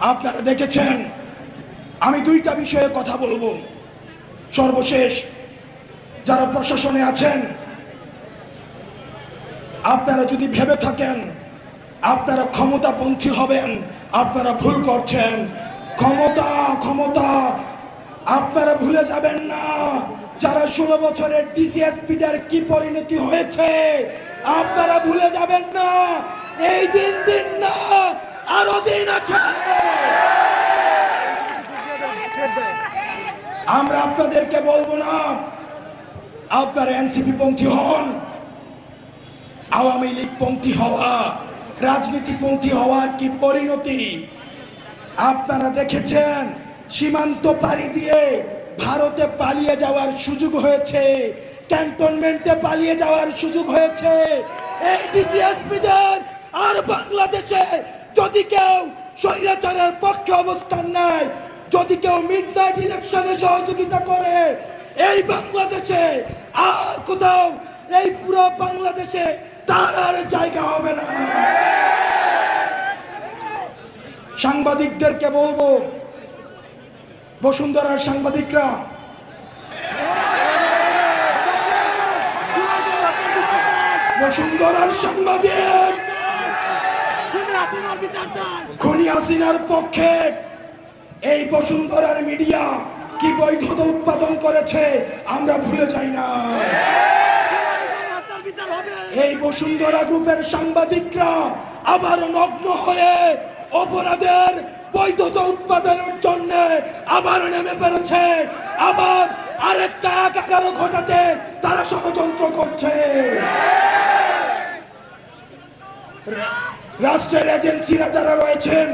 আপনারা দেখেছেন? আমি দুইটা বিষয়ে কথা বলব। সর্বশেষ, যারা প্রশাসনে আছেন, আপনারা যদি ভেবে থাকেন, আপনারা ক্ষমতাপন্থী হবেন, আপনারা ভুল করছেন। ক্ষমতা ক্ষমতা, আপনারা ভুলে যাবেন না। যারা ষোলো বছরের ডিসিএসপিদের কি পরিণতি হয়েছে, আপনারা ভুলে যাবেন না। এই দিন দিন না আরও দিন আছে আমরা আপনাদেরকে বলব না, আপনারা এনসিপি পন্থী হন, আওয়ামী লীগ পন্থী হওয়া রাজনীতিপন্থী হওয়ার কি পরিণতি? আপনারা দেখেছেন, সীমান্ত পাড়ি দিয়ে ভারতে পালিয়ে যাওয়ার সুযোগ হয়েছে, ক্যান্টনমেন্টে পালিয়ে যাওয়ার সুযোগ হয়েছে, এই ডিসিএসপিদের আর বাংলাদেশে যদি কেউ স্বৈরাচারের পক্ষে অবস্থান নেয়, যদি কেউ মিড নাইট ইলেকশনে সহযোগিতা করে, এই বাংলাদেশে আর কোথাও, এই পুরো বাংলাদেশে তার আর জায়গা হবে না। সাংবাদিকদেরকে বলব বসুন্ধরার সাংবাদিকরা, বসুন্ধরার সাংবাদিক! খনি হাসিনার পক্ষে এই বসুন্ধরার মিডিয়া কি বৈধতা উৎপাদন করেছে আমরা ভুলে যাই না। এই বসুন্ধরা গ্রুপের সাংবাদিকরা আবার নগ্ন হয়ে অপরাধের বৈধতা উৎপাদনের জন্য আবার নেমে পেরেছে আবার আরেকটা একাগারো ঘটাতে তারা ষড়যন্ত্র করছে রাষ্ট্রের এজেন্সিরা যারা রয়েছেন,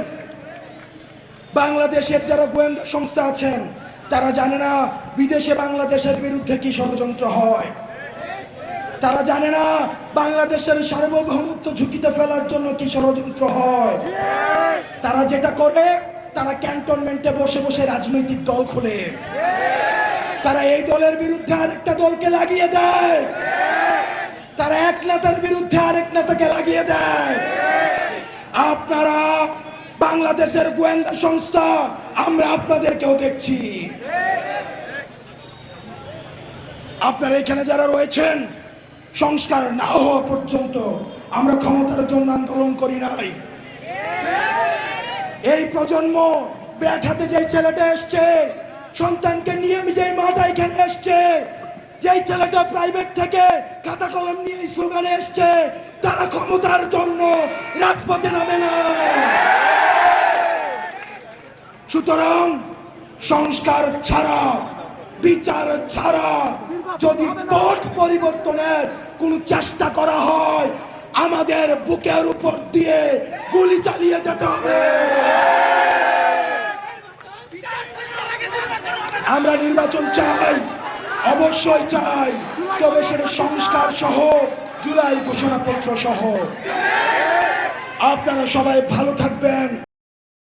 বাংলাদেশের যারা গোয়েন্দা সংস্থা আছেন, তারা জানে না বিদেশে বাংলাদেশের বিরুদ্ধে কি ষড়যন্ত্র হয়। তারা জানে না বাংলাদেশের সার্বভৌমত্ব ঝুঁকিতে ফেলার জন্য কি ষড়যন্ত্র হয়। তারা যেটা করে, তারা ক্যান্টনমেন্টে বসে বসে রাজনৈতিক দল খোলে। তারা এই দলের বিরুদ্ধে আরেকটা দলকে লাগিয়ে দেয়। তারা এক নেতার বিরুদ্ধে আরেক নেতাকে লাগিয়ে দেয়। আপনারা বাংলাদেশের গোয়েন্দা সংস্থা, আমরা আপনাদেরকেও দেখছি। আপনারা এখানে যারা রয়েছেন, সংস্কার না হওয়া পর্যন্ত আমরা ক্ষমতার জন্য আন্দোলন করি নাই। এই প্রজন্ম ব্যাট হাতে যে ছেলেটা এসছে, সন্তানকে নিয়ে যে মাটা এখানে এসছে যেই ছেলেটা প্রাইভেট থেকে খাতা কলম নিয়ে স্লোগানে এসছে, তারা ক্ষমতার জন্য রাজপথে নামে না। সুতরাং সংস্কার ছাড়া, বিচার ছাড়া যদি পথ পরিবর্তনের কোন চেষ্টা করা হয়, আমাদের বুকের উপর দিয়ে গুলি চালিয়ে যেতে হবে। আমরা নির্বাচন চাই। অবশ্যই চাই। তবে সেটা সংস্কার সহ জুলাই ঘোষণাপত্র সহ। আপনারা সবাই ভালো থাকবেন।